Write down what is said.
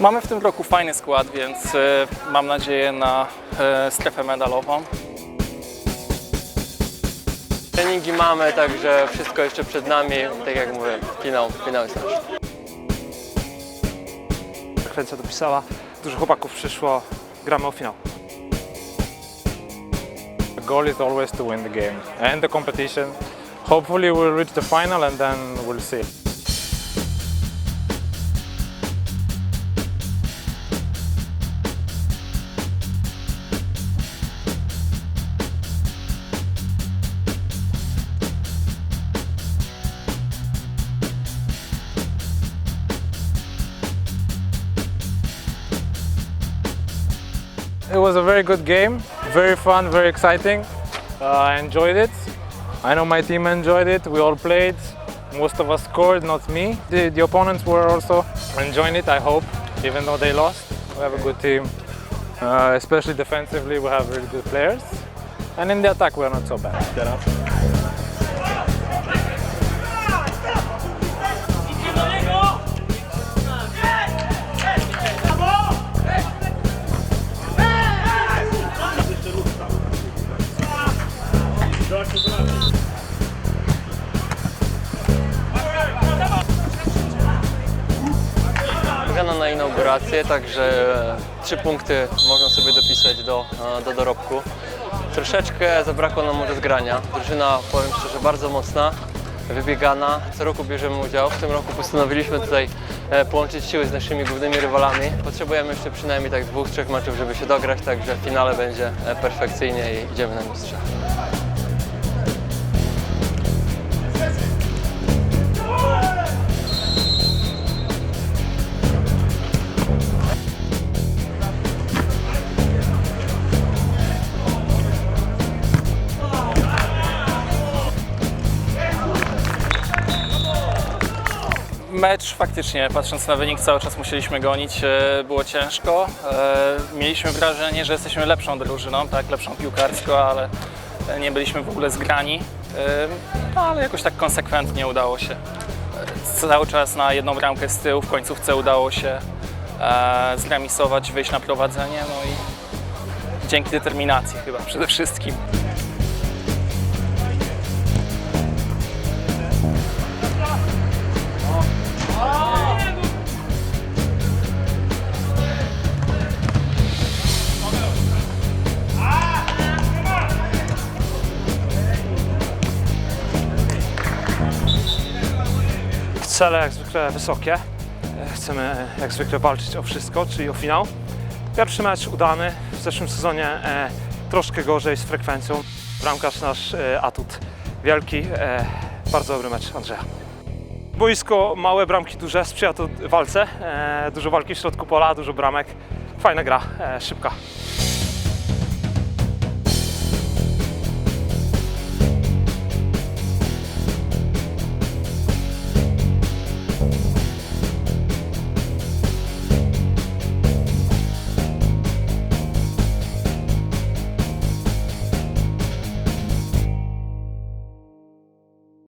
Mamy w tym roku fajny skład, więc e, mam nadzieję na e, strefę medalową. Treningi mamy, także wszystko jeszcze przed nami. Tak jak mówię, finał, finał jest nasz. Frekwencja dopisała, dużo chłopaków przyszło, gramy o finał. The goal is always to win the game and the competition. Hopefully, we'll reach the final and then we'll see. It was a very good game, very fun, very exciting. Uh, I enjoyed it. I know my team enjoyed it. We all played. Most of us scored, not me. The, the opponents were also enjoying it, I hope, even though they lost. We have a good team, uh, especially defensively, we have really good players. And in the attack, we're not so bad. Grana na inaugurację, także trzy punkty można sobie dopisać do, e, do dorobku. Troszeczkę zabrakło nam może zgrania. Drużyna, powiem szczerze, bardzo mocna, wybiegana. Co roku bierzemy udział. W tym roku postanowiliśmy tutaj e, połączyć siły z naszymi głównymi rywalami. Potrzebujemy jeszcze przynajmniej tak dwóch, trzech meczów, żeby się dograć, także w finale będzie e, perfekcyjnie i idziemy na mistrza. Mecz faktycznie, patrząc na wynik, cały czas musieliśmy gonić, e, było ciężko. E, Mieliśmy wrażenie, że jesteśmy lepszą drużyną, tak, lepszą piłkarsko, ale nie byliśmy w ogóle zgrani. E, No, ale jakoś tak konsekwentnie udało się. Cały czas na jedną bramkę z tyłu, w końcówce udało się zremisować, wyjść na prowadzenie, no i dzięki determinacji chyba przede wszystkim. Cele jak zwykle wysokie. E, Chcemy jak zwykle walczyć o wszystko, czyli o finał. Pierwszy mecz udany. W zeszłym sezonie e, troszkę gorzej z frekwencją. Bramkarz nasz e, atut wielki. E, bardzo dobry mecz Andrzeja. Boisko małe, bramki duże, sprzyja to walce. E, dużo walki w środku pola, dużo bramek. Fajna gra, e, szybka.